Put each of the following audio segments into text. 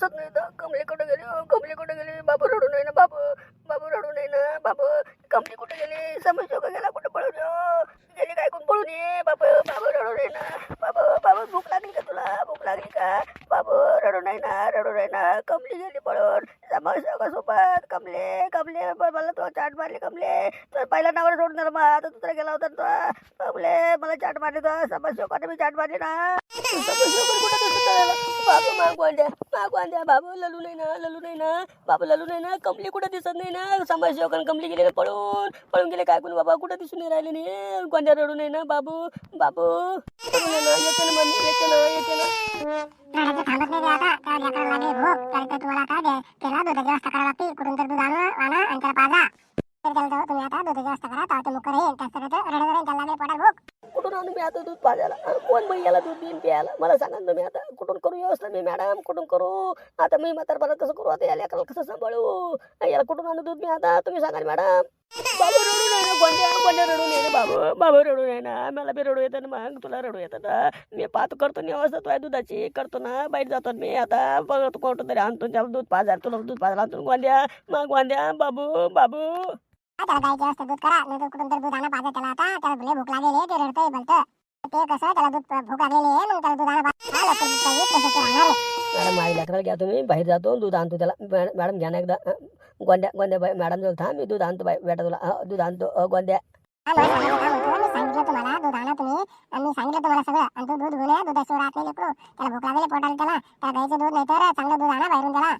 दिसत नाही तर कमली कुठे गेली हो, कमली कुठे गेली बाबू रडू नाही ना बाबू बाबू रडू नाही ना बाबू कमली कुठे गेली समज का गेला कुठे पळून येऊ गेली काय कोण पळून ये बाबू बाबू रडू नाही ना बाबू बाबू भूक लागली का तुला भूक लागली का बाबू रडू नाही ना रडू नाही ना कमली गेली पळून समज का सोबत कमले कमले ब- मला तो चाट मारली कमले तर पहिला नावर सोडून दिला मग आता दुसरा गेला होता ना तो कमले मला चाट मारली तो समज शोकाने मी चाट मारली ना समज शोकाने कुठं दिसत नाही. बाबू मागवान द्या मागवान ललू नाही ना ललू नाही ना बाबू ललू नाही ना कमली कुठं दिसत नाही ना? समाज सेवकांना कमली गेले ना पळून पळून गेले काय? कोण बाबा कुठं दिसून नाही राहिले नाही? कोणत्या रडू नाही ना बाबू बाबू. नाही येते ना मम्मी येते ना येते ना रडायचं थांबत नाही ते आता. त्या लेकराला लागली भूक तर तुम्हाला काय त्याला दुधाची व्यवस्था करावी लागते कुठून तर दूध आणा आणा आणि त्याला पाजा. तर त्याला तुम्ही आता. दुधाची व्यवस्था करा. तेव्हा ते मुकर येईल. त्याचं रडत राहील. त्याला पोटात भूक कुठून आणू मी आता दूध पाजायला? कोण बाई याला दूध देईन प्यायला? मला सांगा ना तुम्ही आता. कुठून करू व्यवस्था मी मॅडम कुठून करू? आता मी म्हातारपणात कसं करू? आता या एकाला कसं सांभाळू? याला कुठून आणू दूध मी आता? तुम्ही सांगा ना मॅडम बाबू रडून नाही ना कोणत्या कोणत्या रडून नाही ना बाबू. बाबू रडून नाही ना. मला बी रडू येतं ना मग तुला रडू येतं ना. मी पाहतो करतो ना व्यवस्था तुझ्या दुधाची. करतो ना बाहेर जातो ना मी आता. बघतो कोणतं तरी आणतो त्याला दूध पाजार तुला दूध पाजार आणतो गोंद्या मग गोंद्या बाबू बाबू. त्याला गायची व्यवस्था दूध करा. नाही तर कुठून तर दूध आणा पाजा त्याला आता. त्याला भले भूक लागेल ते रडतंय बोलतं ते कसं त्याला दूध भूक लागलेली आहे मग त्याला दूध आणा मॅडम माझ्या लेकराला घ्या तुम्ही. बाहेर जातो दूध आणतो त्याला. मॅडम घ्या ना एकदा. गोंद्या गोंद्या बाई मॅडम जवळ थांब. मी दूध आणतो बाई बेटा तुला. दूध आणतो. गोंद्या सांगितलं तुम्हाला. दूध आणा तुम्ही. मी सांगितलं तुम्हाला सगळं. आणि तो दूध घेऊन दुधाशिवाय राहत नाही लेकरू. त्याला भूक लागली पोटाला त्याला. त्याला गाईचं दूध नाही तर चांगलं दूध आणा बाहेरून त्याला.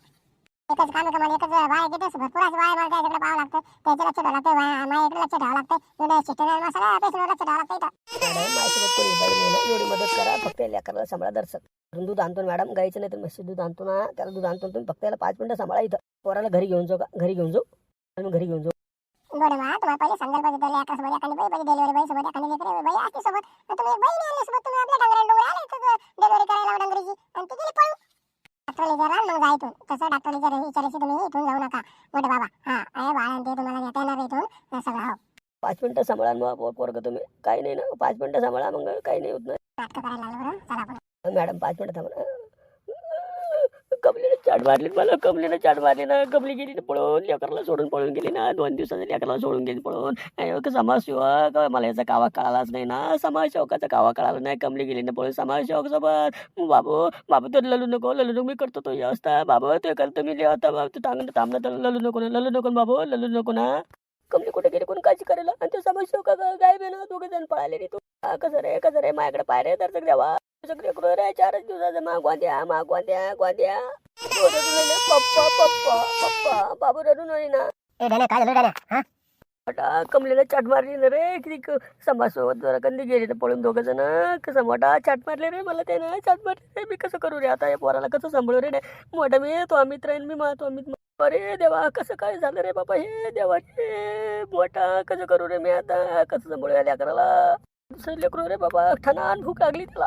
एकच काम आहे का मला एकच बाय किती भरपूर अशी बाय मला त्याच्याकडे पाहावं लागतं त्याचे लक्ष ठेवावं लागतं बाय माझ्या इकडे लक्ष ठेवावं लागतं दूध शिस्टम सगळ्या पेशंटवर लक्ष ठेवावं लागतं इथं. मॅडम माझ्यासोबत कोणी बाई नाही एवढी मदत करा. फक्त लेकराला सांभाळा दर्शक घरून दूध आणतो ना मॅडम. गाईचं नाही तर म्हशी दूध आणतो ना. त्याला दूध आणतो तुम्ही फक्त याला पाच मिनिटं सांभाळा इथं. पोराला घरी घेऊन जाऊ का? घरी घेऊन जाऊ? घरी घेऊन जाऊ. बरं मा तुम्हाला पहिले सांगायला पाहिजे त्याला एका सोबत एखादी बाई पाहिजे डिलिव्हरी बाई सोबत एखादी लेकरं बाई असते सोबत. तर तुम्ही एक बाई नाही आणली सोबत. तुम्ही आपल्या डांगऱ्या डोंगर आले इथं डिलिव्हरी करायला डांगरीची. आणि ती गेली पळून. डॉक्टरला विचारा मग जा इथून. तसं डॉक्टरला विचारा विचारायची तुम्ही इथून जाऊ नका. मोठे बाबा. हा अरे बाळा ते तुम्हाला नेता येणार इथून. सगळं हो. पाच मिनिटं सांभाळा मग पोरग तुम्ही. काही नाही ना पाच मिनिटं सांभाळा मग काही नाही होत नाही नाटकं करायला लागलं बरं. चला आपण. मॅडम पाच मिनिटं थांबा. कमलीने चाट मारली मला कमलीने चाट मारली ना. कमली गेली ना पळून लेकरला सोडून पळून गेली ना. दोन दिवसाच्या लेकरला सोडून गेली पळून. हो, समाज का समाजसेवक मला याचा कावा कळालाच नाही ना. समाज समाजसेवकाचा कावा कळाला नाही. कमली गेली ना पळून समाज समाजसेवक सोबत बाबू बाबू तर ललू नको ललू नको. मी करतो तो व्यवस्था. बाबा ते करतो मी. लिहा बाबा तू थांब थांबणं तर ललू नको ना ललू नको ना बाबू ललू नको ना. कमली कुठे गेली? कोण काळजी करेल? आणि ते समाजसेवका गाय बे ना दोघे जण पळाले रे तू कसं रे कसं रे? माझ्याकडे पाय रे दर्शक द्यावा सगळे करू रे चारच दिवसाचं मागवा द्या मागवा द्या ग्वाद्या पप्पा पप्पा पप्पा. बाबू रडू नाही ना. ए काय झालं हा? कमलेला चाट मारली ना रे किती समाजसोबत जरा कंदी गेली ना पळून दोघं जण. कसं मोठा चाट मारले रे मला त्यानं चाट मारले रे. मी कसं करू रे? आता या पोराला कसं सांभाळू रे? मोठा मी तो अमित राहीन मी मा तो अमित अरे देवा कसं काय झालं रे बाबा हे देवा हे मोठा कसं करू रे मी आता कसं या लेकराला दुसरं लेकरू रे बाबा ठणान भूक लागली त्याला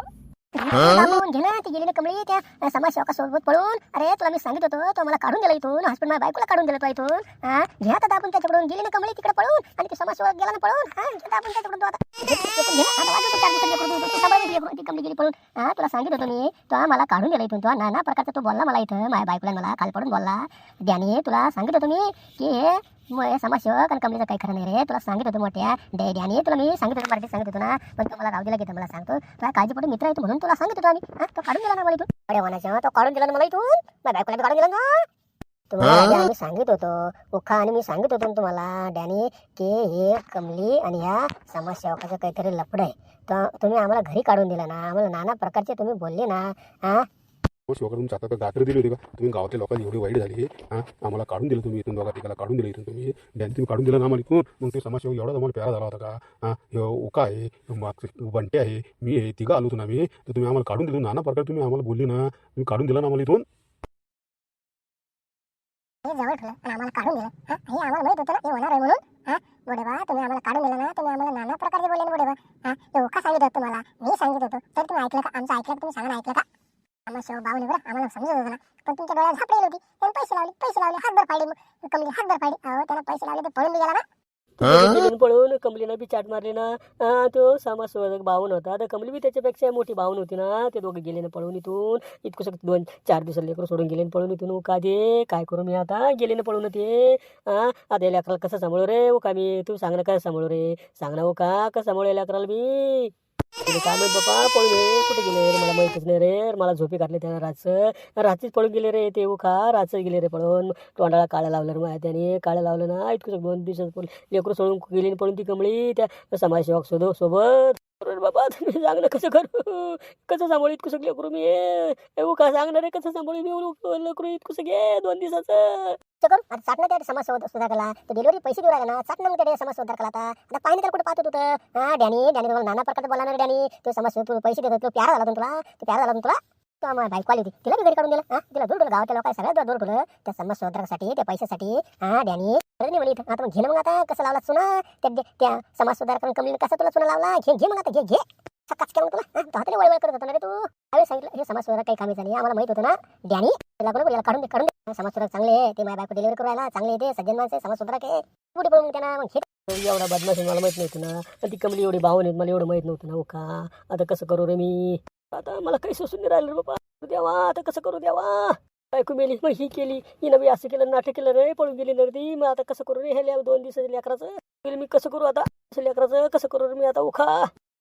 दाबून घे ना ती गेलेली कमळी त्या समाजसेवकासोबत पळून अरे तुला मी सांगित होतो तो मला काढून दिला इथून हॉस्पिटल माझ्या बायकोला काढून दिला तो इथून हा घे आता दाबून त्याच्याकडून गेली ना कमळी तिकडे पळून आणि ती समाजसेवक गेला ना पळून हा घे दाबून त्याच्याकडून तो आता घे, घे, घे, ती कमळी गेली पळून. हा तुला सांगित होतो मी. तो मला काढून दिला इथून. तो नाना प्रकारचा तो बोलला मला इथं. माझ्या बायकोला मला खाली पडून बोलला. ज्ञानी तुला सांगित होतो मी की हे म- समाजसेवक आणि कमलीचं काही खरं नाही रे. तुला सांगित होतो मोठ्या. डे डॅनी तुला मी सांगित होतो मराठीत सांगित होतो ना. पण तो मला राहू दिला की मला सांगतो. तुला काळजी पडून मित्र आहे म्हणून तुला सांगित होतो आम्ही. हा, तो काढून दिला ना मला इथून. अरे म्हणायचं तो काढून दिला ना मला इथून. माझ्या बायकोला काढून दिला ना. तुम्हाला आधी आम्ही सांगित होतो. उखा आणि मी सांगित होतो ना तुम्हाला डॅनी की हे कमली आणि ह्या समाजसेवकाचं काहीतरी लफड आहे. तर तुम्ही आम्हाला घरी काढून दिला ना आम्हाला नाना प्रकारचे तुम्ही बोलले ना हा? हो तुमच्या आता गात्र दिली होती का? तुम्ही गावातल्या लोकांनी एवढी वाईट झाली हां आम्हाला काढून दिलं तुम्ही इथून दोघा तिघाला काढून दिलं इथून तुम्ही डॅन तुम्ही काढून दिलं ना आम्हाला इथून? मग ते समाजसेवक एवढा आम्हाला प्यारा झाला होता का? हां? ह्यो उका आहे ह्यो माग बंटे आहे मी आहे तिघं आलो होतो ना आम्ही. तर तुम्ही आम्हाला काढून दिलं नाना प्रकारे तुम्ही आम्हाला बोलली ना तुम्ही काढून दिलं ना आम्हाला इथून? हे जवळ ठेवलं आणि आम्हाला काढून दिलं. हा हे आम्हाला माहीत होतं ना हे होणार आहे म्हणून. हा बोडेबा तुम्ही आम्हाला काढून दिलं ना तुम्ही आम्हाला नाना प्रकारचे बोलले ना बोडेबा हा हे का सांगितलं तुम्हाला मी सांगित होतो. तर तुम्ही ऐकलं का? आमचं ऐकलं तुम्ही सांगा ऐकलं का? आम्हाला शेव बावले बरं आम्हाला समजत होतं ना. पण तुमच्या डोळ्यात झापलेली होती. त्यांनी पैसे लावले पैसे लावले हातभर पाडले मग कमी हातभर पाडले. अहो त्यांना पैसे लावले ते पळून गेला ना. पळून कमलीनं बी चाट मारली ना. तो समाजसेवक भाऊन होता. तर कमली बी त्याच्यापेक्षा मोठी भाऊन होती ना. ते दोघे गेले ना पळून इथून. इतकं सगळं दोन चार दिवसाला लेकरं सोडून गेले ना पळून इथून. का दे? काय करू मी आता? गेले ना पळून ते. आता लेकराला कसं सांभाळू रे? हो का मी तू सांग ना कसं सांभाळू रे? सांग ना हो का? कसं सांभाळू लेकराला मी तुला काय माहीत बापा पळून रे कुठे गेले रे? मला माहितच नाही रे. मला झोपी काढले त्याला रातचं. रात्रीच पळून गेले रे ते उखा रातचं गेले रे पळून. तोंडाला काळ्या लावलं रे माझ्या त्याने. काळ्या लावलं ना इतकं दोन दिवसात लेकरं सोडून गेली पळून ती कमळी त्या समाजसेवक सोबत सोबत अरे बाबा तुम्ही सांग ना कसं करू? कसं सांभाळू इतकं सगळं करू मी? ए का सांगणार आहे? कसं सांभाळू? मी उल- लेकरू इतकं सगळे? दोन दिवसाचं. ते करू आता चाटणं त्या समाज सुधार सुधारला तर डिलिव्हरी पैसे देऊ लागला ना. चाटणं मग त्या समस्या सुधार कला आता आता पाहिजे तर कुठे पाहतो होतं हा डॅनी डॅनी तुम्हाला नाना प्रकारचं बोलणार डॅनी. तो समस्या पैसे देतो तो प्यारा झाला होता तुला? ते प्यारा झाला होता तुला? तो मग क्वालिटी तिला बी घरी काढून दिला हा? तिला दूर दूर गावातल्या लोकांना सगळ्यात दूर ठेवलं त्या समज सुधारकासाठी त्या पैशासाठी हा डॅनी खरं नाही म्हणे इथं. आता मग घे मग आता कसं लावला सुना त्या त्या समाज सुधारकांना कमी कसा तुला सुना लावला? घे घे मग आता घे घे. सकाच केलं तुला हा, तो हाताने वळवळ करत होता ना रे तू? त्यावेळी सांगितलं हे समाज सुधारक काही कामी झाली आम्हाला माहीत होतं ना. डॅनी तिला बरोबर याला काढून दे काढून दे. समाज सुधारक चांगले आहे ते माझ्या बायको डिलिव्हरी करू राहिला चांगले ते सज्जन माणसं समाज सुधारक आहे. पुढे पळून त्यांना? मग घे. एवढा बदमाश मला माहीत नव्हतं ना. आणि ती कमली एवढी भावून आहेत मला एवढं माहीत नव्हतं ना हो का? आता कसं करू रे मी? आता मला काही सोसून नाही राहिलं रे बाबा. द्यावा आता कसं करू द्यावा? ऐकू मेली मग ही केली. ही नवी असं केलं नाटक केलं रे पळून गेली ना ती मग आता कसं करू रे? हे दोन दिवसाच्या लेकराचं. मी कसं करू आता? लेकराचं कसं करू रे मी आता? उखा.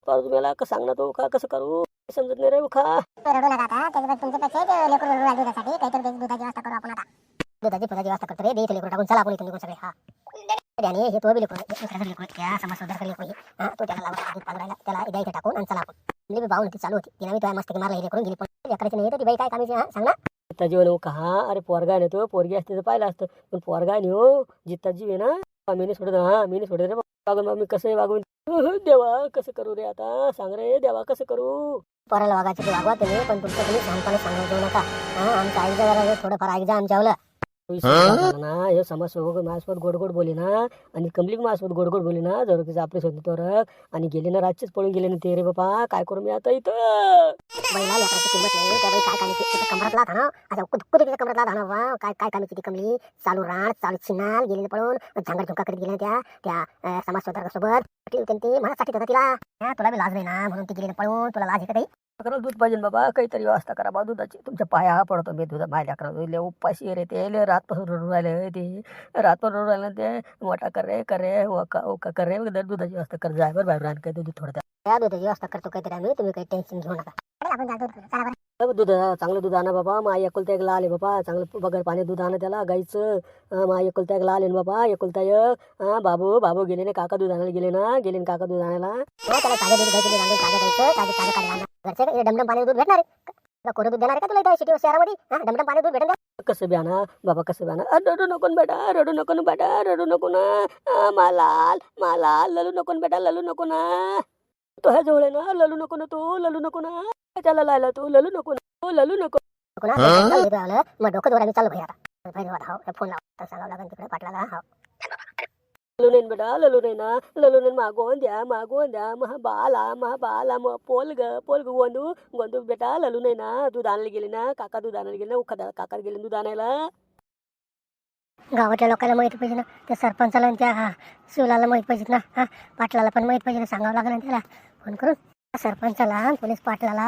पारू तुम्हाला कसं सांगणार तो? उखा कसं करू? समजत नाही रे उखा. रडू नका आता. त्याच्यात तुमचे पैसे ते लेकरू रडू राहिले दुधासाठी काहीतरी त्याची दुधाची व्यवस्था करू आपण आता. दुधाची दुधाची व्यवस्था करतो रे. दे इथे लेकरू टाकून. चला आपण इथून निघून सगळे. हा. त्याने हे तो बी लेकरू. लेकरू. त्या समस्या सुधार लेकरू तो त्याला लावून दूध राहिला. त्याला द्या इथे टाकून आणि चला आपण. बी भाऊ ती चालू होती. तिला मी तुझ्या मस्त मारला हे लेकरून गेली. पण लेकराची नाही ती बाई काय कामीची हा? सांग ना. जित्ता जीवन हो का अरे पोरगा नाही तो. पोरगी असते तर पाहिलं असतं. पण पोरगा नाही हो जित्ता जीव आहे ना मी नाही सोडत हा मी नाही सोडत रे वागून मग मी कसं वागून देवा कसं करू रे आता? सांग रे देवा कसं करू? पोराला वागायचं वागवा तुम्ही पण तुमचं तुम्ही सांगताना सांगत जाऊ नका. हा आमचं जरा थोडंफार ऐकजा आमच्यावलं ना हे समाजसेवक माझ्यासोबत गोड गोड बोले ना आणि कमलिक माझ्यासोबत गोड गोड बोले ना जर तिचं आपले होते तर आणि गेले ना रातचेच पळून गेले ना ते रे बाबा काय करू मी आता इथं? कमरात लाथ ना आता कुठे कुठे तिच्या कमरात लाथ वा? काय काय कामी किती कमली? चालू राण चालू चिन्हाल गेली पळून झांगड झुंका करीत गेल्या त्या त्या अं, समाज स्वतः सोबत ती मनासाठी होता तिला. हा, तुला बी लाज नाही ना म्हणून ती गेली पळून तुला लाज आहे का काही? अकरा दूध पाहिजे बाबा काहीतरी व्यवस्था करा बा दुधाची. तुमच्या पाया हा पडतो मी दुधा माझ्या अकरा दूध उपाशी रे ते. लय रातपासून रडून राहिले ते. रातपासून रडून राहिले ते. मोठा कर रे कर रे ओका ओका कर रे. दर दुधाची व्यवस्था कर जाय बरं बाहेर. राहणं काय दूध थोडं त्या दुधाची व्यवस्था करतो काहीतरी आम्ही. तुम्ही काही टेन्शन घेऊ नका. आपण दूध चांगलं दूध आणा बाबा. मा एकुलता एक लाल बाबा. चांगलं बगर पाणी दूध आणा त्याला गाईचं. मा एकुलता एक लाल ना बाबा. एकुलता एक बाबू बाबू गेले ना काका दूध आणायला गेले ना. गेले ना काका दूध आणायला. हो, काय डमडम पाणी दूध भेटणार का कोरं दूध देणार का तुला सिटी शहरामध्ये? डमडम पाणी दूध भेटणार कसं बी आणा बाबा कसं बी आणा. रडू नको बेटा रडू नको ना बेटा रडू नको ना. मालाल मालाल ललू नको बेटा ललू नको ना. तो ह्या जवळ आहे ना ललू नको ना तू ललू नको ना. त्याला लायला तू ललू नको ना तू ललू नको. कोणा आलं मग डोकं दोराने चालू भाई आता. भाई हो फोन लावा सांगावं लागेल तिकडे पाटलाला हो ललू नाही बेटा ललू नाही ना ललू नाही मागवून द्या मागवून द्या. महा बाला महा बाला मग पोल ग पोल गोंदू. गोंदू बेटा ललू नाही ना दूध आणायला गेले ना काका दूध आणायला गेले ना उखा काका गेले दूध आणायला. गावातल्या लोकांना माहिती पाहिजे ना त्या सरपंचाला आणि त्या हा, शिवलाला माहीत पाहिजेत ना हा? पाटलाला पण माहीत पाहिजे ना सांगावं लागेल ना त्याला. फोन करून. सरपंचाला पोलीस पाटलाला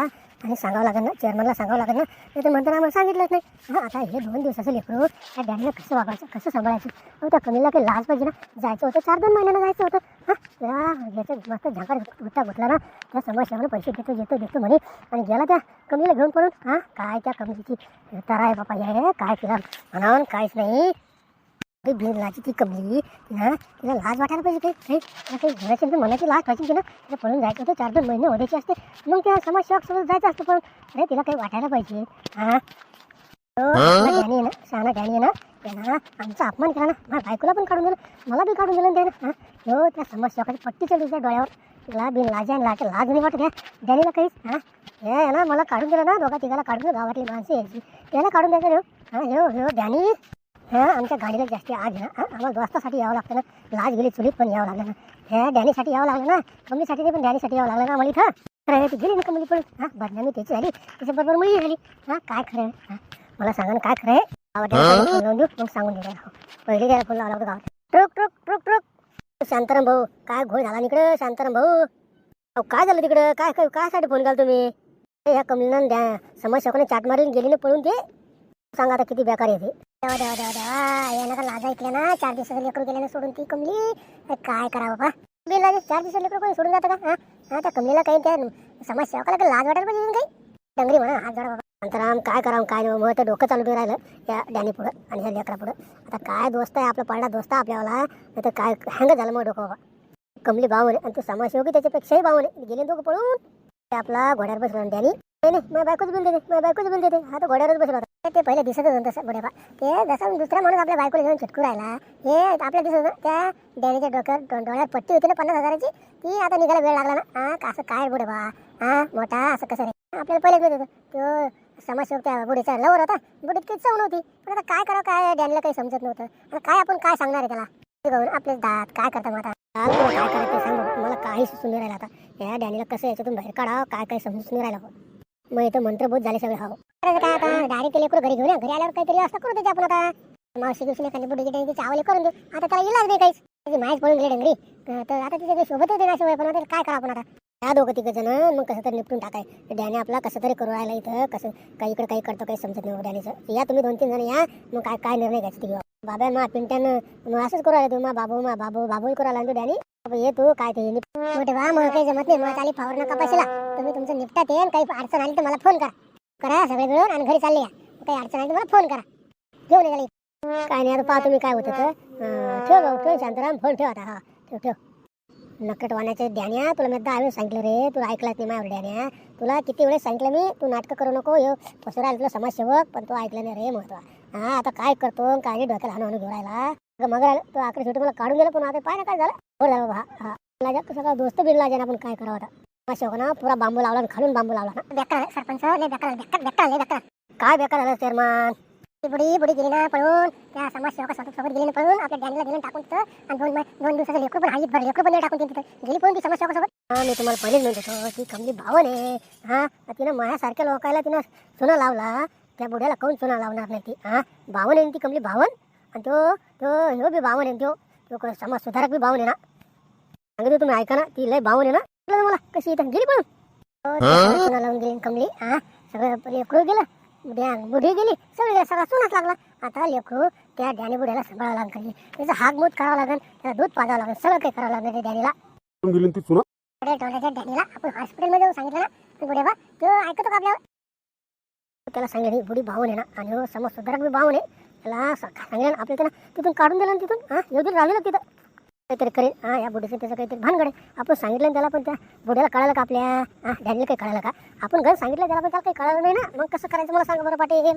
आणि सांगावं लागेल ना चेअरमनला सांगावं लागेल ना. नाही तर म्हणताना आम्हाला सांगितलंच नाही. हा आता हे दोन दिवसाचं लेकरू त्या डॅडीला कसं वागायचं कसं सांभाळायचं? अहो त्या कमीला काही लाज पाहिजे ना. जायचं होतं चार दोन महिन्यानं जायचं होतं. हां त्या याचं मस्त झाकार गुट्टा घुटला ना. त्या समस्यावर पैसे देतो देतो देतो म्हणे. आणि गेला त्या कमीला घेऊन पडून हां काय त्या कमीची तरा आहे बापा हे काय तिला म्हणावून काहीच नाही. ती बिनलाची ती कमली ना तिला लाज वाटायला पाहिजे काही काही तिला काही घराची तर मनाची लाज पाहिजे की ना. तिला पळून जायचं होतं चार दोन महिने होण्याची असते. मग त्या समाजसेवक सोबत जायचं असतं पण अरे तिला काही वाटायला पाहिजे. हां. डॅनी आहे ना शहाणा डॅनी आहे ना त्यानं आमचा अपमान केला ना. माझ्या बायकोला पण काढून दिलं. मला बी काढून दिलं ना त्यानं. हां? हो त्या समाजसेवकाची पट्टी चढली त्या डोळ्यावर. तिला बिन लाज आणि लाज लाज नाही वाटत या. डॅनीला काहीच हां? हे आहे ना मला काढून दिलं ना दोघा तिघाला काढून दिलं गावातली माणसं यायची. त्याला काढून द्यायचं रे हां. हो हो डॅनी हा आमच्या गाडीला जास्त आज आहे ना. आम्हाला दोस्तासाठी यावं लागतं ना. लाज गेली चुलीत पण यावं लागलं ना. ह्या डॅनीसाठी यावं लागलं ना. कमलीसाठी नाही पण डॅनीसाठी यावं लागलं ना मला इथं. खरं ती गेली ना कमली पण? हा बदनामी त्याची झाली. त्याच्याबरोबर मुली झाली. हा काय खरं? आहे हा, मला सांगा ना काय खरं आहे? लावून देऊ मग सांगून देऊ हो. पहिले त्याला फोन लावला होता गावात. ट्रुक ट्रुक ट्रुक ट्रुक. शांताराम भाऊ काय घोळ झाला इकडं? शांताराम भाऊ. अहो काय झालं तिकडं? काय काय कायसाठी फोन केला तुम्ही? ह्या कमलीनं द्या समस्या शकून चाट मारून गेली ना पळून ते? सांगा आता किती बेकार येते देवा देवा देवा देवा यानं का लाजा ऐकल्या ना? चार दिवसाचं लेकरू गेल्यानं सोडून ती कमली. काय करावं बाबा कमलीला चार दिवसाचं लेकरू कोणी सोडून जातं का? हा? हा त्या कमलीला काही त्या समस्या का लाज वाटायला पाहिजे काही? डंगरी म्हणा हात जोडा बाबा. अंतराम काय करावं काय नाही मग तर डोकं चालू बी राहिलं या डॅनी पुढं आणि ह्या लेकरा पुढं आता काय दोस्त आहे आपला पडला दोस्त आहे आपल्याला नाही तर काय हँग झालं मग डोकं बाबा. कमली भाव म्हणे आणि तू समाजसेवकी त्याच्यापेक्षाही भाव म्हणे गेले दोघं पळून. ते आपला घोड्यावर बसला डॅनी. नाही नाही बायकोच बिल देते माझ्या बायकोच बिल देते हा तर घोड्यावरच बसला होता. ते पहिले दिसत होतं तसं बडे ते जसं दुसरा माणूस आपल्या बायकोला घेऊन चिटकू राहिला हे आपल्या दिसत होतं. त्या डॅनीच्या डोक्यावर डोळ्यात पट्टी होती ना पन्नास हजाराची ती आता निघायला वेळ लागला ना. हा असं काय बुडे बा? हा मोठा असं कसं रे? आपल्याला पहिलेच मिळत होतं. तो समाजसेवक त्या बुढीचा लवर होता. बुढीत काही चव नव्हती. पण आता काय करावं काय डॅनीला काही समजत नव्हतं. आता काय आपण काय सांगणार आहे त्याला? ते बघून आपले दात काय करता माता दात काय करायचं ते सांग मला काही सुचून राहिला राहिलं आता. या डॅनीला कसं याच्यातून बाहेर काढावं काय काय समजून नाही राहिलं. मग इथं मंत्रभूत झाले सगळे हो. करायचं काय आता डायरेक्ट लेकरू घरी घेऊन या. घरी आल्यावर काहीतरी असं करू त्याची आपण आता. मावशी गिवशी एखादी बुडी गिडी चावले करून देऊ आता त्याला इलाज नाही काहीच. त्याची माहीत पडून गेली डंगरी. तर आता तिच्या काही सोबत होते ना शिवाय पण आता काय करा आपण आता? त्या दोघं तिघं जण मग कसं तरी निपटून टाकाय. डॅने आपला कसं तरी करू राहिला इथं. कसं काही इकडे काही करतो काही समजत नाही हो डॅनीचं या तुम्ही दोन तीन जण या. मग काय काय निर्णय घ्यायचा ते घेऊ बाबा मा पिंट्यानं मग असंच करू तू मा बाबू मा बाबू बाबू करू राहिला तू डॅनी ये तू काय ते निप- मोठे बा मग काही जमत नाही मग चाली फावर नका पैशाला तुम्ही तुमचं निपटात येईल काही अडचण आली तर मला फोन करा. करा सगळे मिळून आणि घरी चालले या. काही अडचण आली तर मला फोन करा. घेऊन या काय नाही आता पाहा तुम्ही काय होतं तर. अं, ठेव भाऊ ठेव शांताराम फोन ठेव आता हा ठेव ठेव. नकट वाण्याचे ध्यान्या तुला मी दहा वेळेस सांगितलं रे तुला ऐकलंच नाही माझ्यावर ध्यान्या तुला किती वेळेस सांगितलं मी तू नाटकं करू नको हे पसरायला तुला समाजसेवक पण तू ऐकलं नाही रे महत्वा हा आता काय करतो? काय नाही डोक्याला हाणू हाणू घेऊन राहिला. मग तो आकडे शेवटी मला काढून दिलं पण आता पाय ना काय झालं? हो, बरं झालं बाबा हा लाजा सगळा दोस्त बिल लाजा आपण काय करावं आता? समाजसेवक ना पुरा बांबू लावला आणि खालून बांबू लावला ना. बेकार सरपंच लय बेकार बेकार बेकार लय बेकार. काय बेकार झालं चेअरमन? ती बुडी बुडी गेली ना पळून. त्या समाजसेवकासोबत सोबत गेली ना पळून. आपल्या डॅनीला दिलं टाकून तिथं. आणि दोन दोन दिवसाचं लेकरू पण हाईत भर लेकरू पण टाकून तिथं. गेली पळून ती समाजसेवकासोबत हा मी तुम्हाला पहिलेच म्हणत होतो ती कमली भावन आहे. हा तिनं माझ्यासारख्या लोकायला तिनं सोनं लावला. त्या बुड्याला काऊन चुना लावणार नाही ती? हा भावन आहे ती कमली भावन आणि तो तो ह्यो बी भावन आहे तो तो समाज सुधारक बी भावन आहे ना? तुम्ही ऐका ना ती लय भावन आहे ना? मला कशी इथं गेली पण? हो, चुना लावून गेली कमली हा सगळं लेकरू गेलं बुढी गेली सगळं सगळा सोनाच लागला. आता लेकरू त्या डॅनी बुड्याला सांभाळावं लागेल त्याचं हाक मूत करावं लागेल त्याला दूध पाजावं लागेल सगळं काही करावं लागेल त्या डॅनीला आपण हॉस्पिटलमध्ये जाऊन सांगितलं ना बुड्या बा तो ऐकतो का आपल्यावर? त्याला सांगेन ही बुडी भाऊन आहे ना आणि हो, समज सुधारक बी भाऊन आहे. त्याला सांगेन आपल्या त्याला तिथून काढून दिलं ना तिथून? हा येऊन राहिलं तिथं. काहीतरी करेल हा या बुडीचं त्याचं काहीतरी भानगड आहे आपण सांगितलं ना त्याला पण त्या बुड्याला कळालं का आपल्या? हा डॅनीला काही कळालं का? आपण घर सांगितलं त्याला पण त्याला काही कळालं नाही ना. मग कसं करायचं मला सांगा बरं पाटील?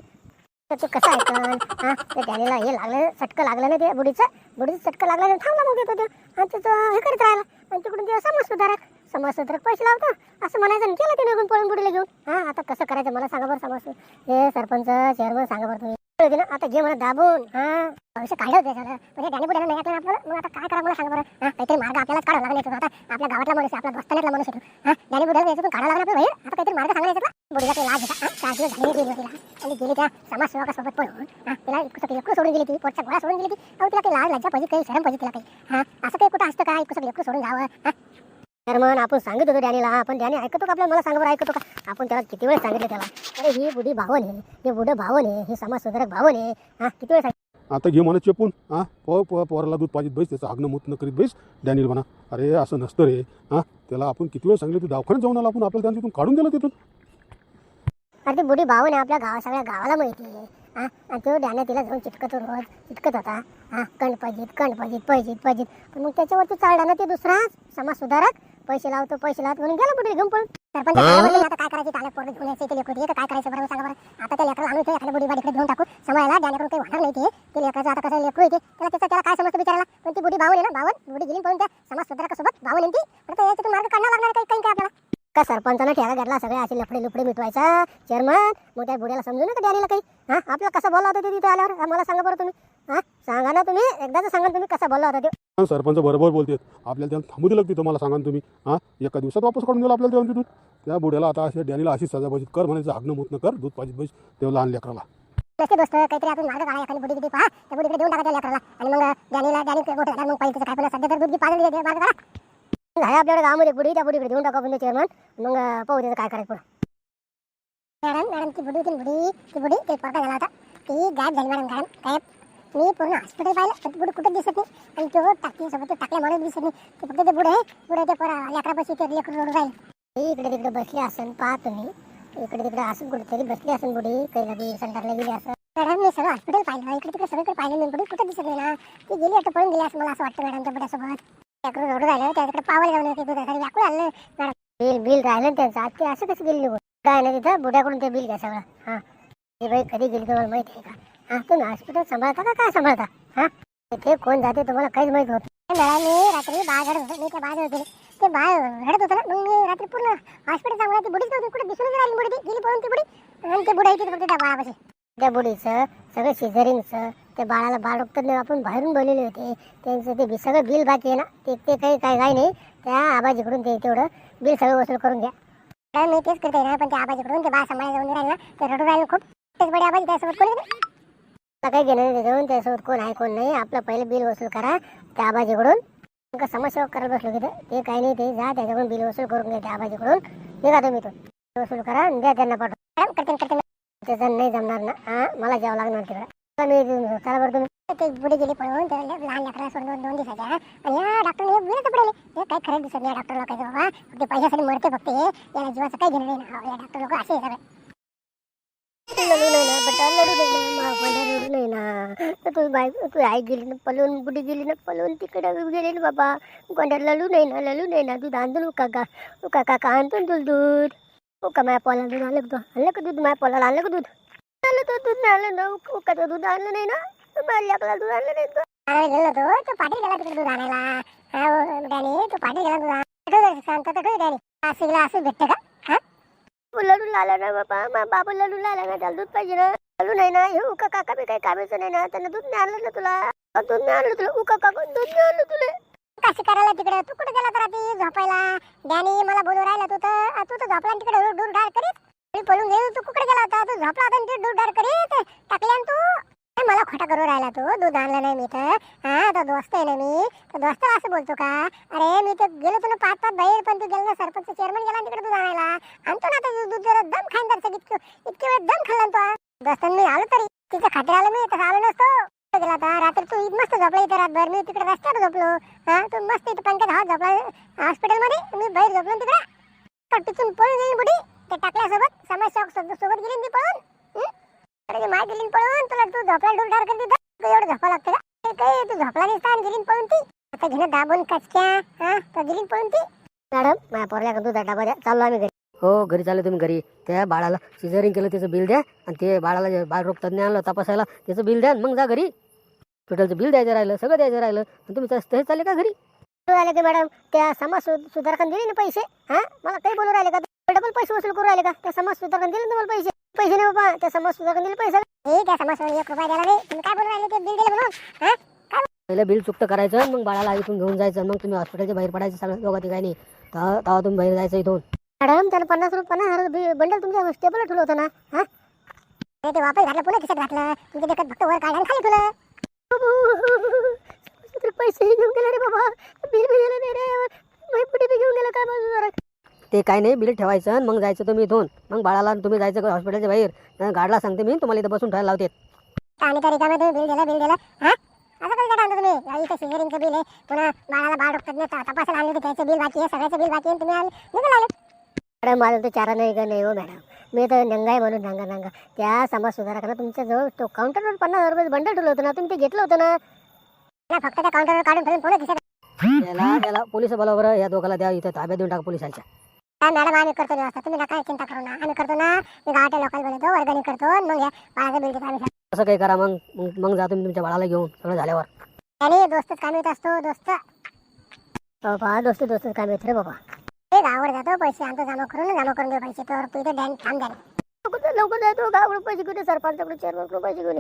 तर तू कसं ऐकन हा त्या डॅनीला हे लागलं चटकं लागलं ना ते बुडीचं बुडीचं चटकं लागलं ना थांबला मग देतो तो. आणि त्याचं हे करत राहिला आणि तिकडून ते समज सुधारक. समाज पैसे लावतो. असं म्हणायचं केलं ते निघून पळून बुडीला घेऊन. हा आता कसं करायचं मला सांगा बरं समाज हे सरपंच चेअरमन सांगा बरं तुम्ही. आता घे मला दाबून. हा भविष्य काढलं होतं त्याचं पण हे डॅनी नाही ऐकलं आपल्याला. मग आता काय करा मला सांगा बरं? हा काहीतरी मार्ग आपल्याला काढावा लागला याच्यातून. आता आपल्या गावातला माणूस आहे, आपल्या दोस्ताण्यातला माणूस आहे तो. हा डॅनी बुड्याला याच्यातून काढावा लागला आपल्याला आता काहीतरी मार्ग सांगला याच्यातला. बुडीला काही लाज होता. चार दिवस झाले गेली होती. आणि गेली त्या समाजसेवकासोबत पळून हा तिला इतकं लेकरू सोडून गेली ती. पोटचा गोळा सोडून गेली ती. अहो तिला काही लाज लज्जा पाहिजे काही शरम पाहिजे तिला काही. हा असं काही कुठं असतं का? इतकं लेकरू सोडून जावं. हा चेअरमन आपण सांगत होतो डॅनीला आपण डॅनी ऐकतो का आपल्याला? मला सांगा बरं ऐकतो का? आपण त्याला किती वेळ सांगितलं त्याला अरे ही बुडी भावन आहे हे बुडं भावन आहे हे समाज सुधारक भावन आहे. हा किती वेळ सांगितलं? आता घे म्हणा चेपून हा प प पोराला दूध पाहिजे बैस त्याचं आग्न मूत न करीत बैस डॅनिल म्हणा अरे असं नसतं रे. हा त्याला आपण किती वेळ सांगितलं तू दवाखान्यात जाऊन आला आपण आपल्याला त्यानं तिथून काढून दिलं तिथून. अरे ती बुडी भावन आहे आपल्या गावा सगळ्या गावाला माहिती आहे. हा आणि तो डॅने तिला जाऊन चिटकतो रोज चिटकत होता. हा कंड पाहिजेत कंड पाहिजेत पाहिजेत पाहिजेत पण मग त्याच्यावरती चालला ना ते दुसरा समाज सुधारक पैसे लावतो पैसे लावतो म्हणून गेला बुडी घेऊन सरपंच काय म्हणले, आता काय करायची? त्याला पोरं घेऊन यायचं ते लेकरू ते काय करायचं? बरं सांगा बरं. आता त्या लेकराला आणून एखाद्या बुडी बाडीकडे घेऊन टाकू डॅनेकडून काही होणार नाही ते ते लेकराचं आता कसं लेकरू येते त्याला त्याचं त्याला काय समजतं पण ती बुडी भावन आहे ना भावन बुडी गेली पळून त्या समाज सुधारकासोबत भावन आहे ती? आता याच्यातून मार्ग काढावा लागणार काही काही काय आपल्याला? का सरपंचानं ठेवा घातला सगळे असे लफडे लुफडे मिटवायचा? चेअरमन मग त्या बुड्याला समजू नका डॅनीला काही. हा आपल्याला कसं बोलला होता ते तिथे आल्यावर? मला सांगा बरं तुम्ही. हा सांगा ना तुम्ही. एकदाच सांगा तुम्ही कसा बोलला होता ते. सरपंच बरोबर बोलतेत. आपल्याला त्याला थांबू दिलं तिथं? मला सांगा ना तुम्ही. हा एका दिवसात वापस काढून दिलं आपल्याला तेव्हा तिथून. त्या बुड्याला आता अशा डॅनीला अशी सजा पाहिजे कर म्हणायचं आग्न मूत न कर दूध पाहिजे बैस तेव्हा लहान लेकराला. नसते दोस्त काहीतरी आपण मार्ग काढा एखादी बुडी पहा. त्या बुडीकडे देऊन टाका त्या लेकराला. आणि मग मग पाहिजे काय पण सध्या तर दूध पाजली मार्ग काढा. झालं आपल्याकडे गावामध्ये बुडी त्या बुडीकडे देऊन टाका आपण चेअरमन मग. पाहू त्याचं काय करायचं पुढं. मॅडम मॅडम ती बुडी होती बुडी ती बुडी ते पडका झाला होता. ती गायब झाली मॅडम गायब गायब. मी पूर्ण हॉस्पिटल पाहिलं पण बुडी कुठं दिसत नाही. आणि तो टाकली सोबत टाकल्या म्हणून दिसत नाही. ते फक्त ते बुडे बुडे ते परा लेकरापाशी ते लेकरू राहील. इकडे तिकडे बसली असेल पहा तुम्ही. इकडे तिकडे असं कुठेतरी बसली असेल बुडी काही लगी सेंटरला गेली असं मॅडम मी सगळं हॉस्पिटल पाहिलं इकडे तिकडे सगळीकडे पाहिलं मी बुडी कुठं दिसत नाही ना. ती गेली आता पळून गेली असं मला असं वाटतं मॅडम त्या बुड्यासोबत रडू त्याच्याकडे पावर जाऊन येते दुधासाठी व्याकुळ आलं. मॅडम बिल बिल राहिलं त्यांचं. आज ते असं कसं गेली निघून काय नाही तिथं? बुड्याकडून ते बिल घ्या सगळं. हां. ते बाई कधी गेली तुम्हाला माहिती आहे का? हां तुम्ही हॉस्पिटल सांभाळता का? काय सांभाळता? हां? ते कोण जाते तुम्हाला काहीच माहीत होत नाही. मी रात्री बाहेर रडत होते. मी त्या बाहेर होते. ते बाहेर रडत होतं ना मग मी रात्री पूर्ण हॉस्पिटल सांगून ती बुडीच नव्हती कुठे दिसूनच राहिली बुडी ती. गेली पळून ती बुडी. आणि ते बुडायची फक्त त्या बाळापाशी. त्या बुडीचं सगळं शेजारींचं ते बाळाला बाळ डॉक्टरने आपण बाहेरून बोललेले होते. त्यांचं ते बी- सगळं बिल बाकी आहे ना ते ते काही काय काही नाही. त्या आबाजीकडून ते तेवढं बिल सगळं वसूल करून घ्या काय मी तेच करते ना पण त्या आबाजीकडून ते बाळ सांभाळायला जाऊन राहिलं ना ते रडू राहिलं खूप. तेच बडे आबाजी त्यासोबत कोणी आता काही घेणं नाही जाऊन त्यासोबत कोण आहे कोण नाही आपलं पहिले बिल वसूल करा त्या आबाजीकडून. मग समस्या करायला बसलो तिथं ते काही नाही ते जा त्याच्याकडून बिल वसूल करून घ्या त्या आबाजीकडून. निघा तुम्ही तो वसूल करा द्या त्यांना पाठवून. करते करते. त्याचं नाही जमणार ना. हां मला जावं लागणार तिकडं. मी चला बरं तुम्ही ते पुढे पळून लहान लेकराला सोडून दोन- दोन दिवसाच्या आणि या डॉक्टरने हे बिलच हे खरं दिसत नाही या डॉक्टर लोकांचं बाबा. पैशासाठी मरते फक्त हे. याला जीवाचं घेणं नाही. या डॉक्टर लोक असे सगळे. नाही ना नाही ना आई गेली ना पलून बुडी गेली ना पलून तिकडे गेली ना बाबा. कोंड्या ललू नाही ना ललू नाही ना. दूध आणतो काका. काका आणतो ना तुला दूध. ओ का माझ्या पोला दूध आणलं का दूध? आणलं का दूध? माझ्या पोलाला आणलं का दूध? आणलं तो दूध नाही आणलं ना उकाचं दूध आणलं नाही ना माझ्या लेकराला दूध आणलं नाही तो आणायला गेलो तो तो पाटील गेला तिकडे दूध आणायला हा डॅनी तो पाटील गेला दूध आणायला सांगतो तर डॅनी असं गेला असं भेटतं का हा लडू आला ना बाबा मा बाबा लडू आला ना त्याला दूध पाहिजे ना लडू नाही ना हे उका काका बी काही कामाचं नाही ना त्यांना दूध नाही आणलं ना तुला दूध नाही आणलं तुला उका काका दूध नाही आणलं तुला कशी करायला तिकडे तू कुठे गेला तर झोपायला डॅनी मला बोलू राहिला तू तर तू तर झोपला तिकडे दूर डाळ करीत मी पळून गेलो तू कुकडे गेला होता तू झोपला होता आणि ते दूर डाळ करीत टाकल्यान तू. मला खोटा करू राहिला तू दूध आणलं नाही मी तर. हा तो दोस्त आहे ना मी. तर दोस्त असं बोलतो का? अरे मी तर गेलो तुला पाच पाच बाहेर पण तू गेलो ना सरपंच चेअरमन गेला तिकडे दूध आणायला. आणतो ना आता दूध दूध जरा दम खाईन तर इतकं इतके वेळ दम खाल्ला ना तो. दोस्तांनी मी आलो तरी. तिच्या खात्री आलो मी तसं आलो नसतो. गेला होता. रात्री तू मस्त झोपला इथे रातभर. मी तिकडे रस्त्यावर झोपलो. हा तू मस्त इथे पंकज हा झोपला हॉस्पिटलमध्ये मी बाहेर झोपलो तिकडे. तिथून पळून गेली बुडी ते टाकल्यासोबत समाजसेवक सोबत सोबत गेली ती पळून? अरे ती माय गेली पळून तुला तू झोपला डूर डार करते तू एवढं झोपा लागतं का? ते काय तू झोपला नसता आणि गेली पळून ती. आता घेणं दाबून कचक्या हा? तर गेली पळून ती. मॅडम माझ्या पोरल्या का दूध डबा द्या चाललो आम्ही घरी. हो घरी चालले तुम्ही घरी. त्या बाळाला सिझरिंग केलं त्याचं बिल द्या. आणि ते बाळाला जे बाळरोग तज्ञ आणलं तपासायला त्याचं बिल द्या. मग जा घरी. हॉस्पिटलचं बिल द्यायचं राहिलं सगळं द्यायचं राहिलं. तुम्ही तसं चालले का घरी? आले की मॅडम त्या समाज सुधारकांनी दिले ना पैसे? हा? मला काही बोलू राहिले का? डबल पैसे वसूल करू राहिले का? त्या समाज सुधारकांनी दिले ना तुम्हाला पैसे? पैसे नाही बाबा त्या समाज सुधारकांनी दिले पैसे. हे त्या समाज एक रुपया द्यायला नाही तुम्ही काय बोलू राहिले? ते बिल दिले म्हणून. हा? पहिलं बिल चुकतं करायचं मग बाळाला इथून घेऊन जायचं. मग तुम्ही हॉस्पिटलच्या बाहेर पडायचं सगळं दोघा ठिकाणी तेव्हा तेव्हा तुम्ही बाहेर जायचं इथून. मॅडम त्यानं पन्नास रुपये पन्नास हजार बि- बंडल तुमच्या स्टेबल ठेवलं होतं ना? हा? ते ते वापस घातलं पुन्हा खिशात घातलं. तुमच्या देखत फक्त वर काढलं आणि खाली ठेवलं. तर पैसे घेऊन गेला रे बाबा. बिल बी गेलं नाही रे. मैपुटी बी घेऊन गेला काय बाजू जरा ते काय नाही बिल ठेवायचं आणि मग जायचं तुम्ही इथून. मग बाळाला आणि तुम्ही जायचं हॉस्पिटलच्या बाहेर. गाडला सांगते मी तुम्हाला इथं बसून ठेवायला लावते. आणि त्या रिकाम्या तुम्ही बिल दिलं बिल दिलं. हा? असं कसं काय आणलं तुम्ही? या इथं सिझरिंगचं बिल आहे. पुन्हा बाळाला बाळ डॉक्टरने तपासायला आणलं होतं त्याचं बिल बाकी आहे सगळ्याचं बिल बाकी आहे तुम्ही आले निघून आले. मॅडम माझं तर चारा नाही का नाही हो मॅडम. मी तर नंगाय म्हणून सांगा सांगा त्या समाज सुधारकांना तुमच्या जवळ तो काउंटरवर पन्नास हजार रुपये बंडल ठेवलं होतं ना तुम्ही ते घेतलं होतं ना? फक्त त्या काउंटरवर काढून ठेवून पुन्हा खिशात त्याला त्याला पोलीस बरोबर या दोघाला द्या इथं ताब्यात देऊन टाका पोलिसांच्या. हा मॅडम आम्ही करतो व्यवस्था. तुम्ही नका चिंता करू ना. आम्ही करतो ना. मी गावाच्या लोकांना बोलतो वर्गणी करतो मग या बाळाचं बिल देतो आम्ही असं काही करा मग. मग मग जा तुम्ही तुमच्या बाळाला घेऊन. सगळं झाल्यावर. आणि दोस्तच काम येत असतो दोस्त. बाबा दोस्त दोस्तच काम येत रे बाबा. ते गावावर जातो पैसे आणतो जमा करून जमा करून देऊ पैसे. तर तू इथे डॅन थांब द्या लवकर जातो? गावाकडे पैसे कुठे सरपंचाकडे चेअरमनकडे पैसे घेऊन.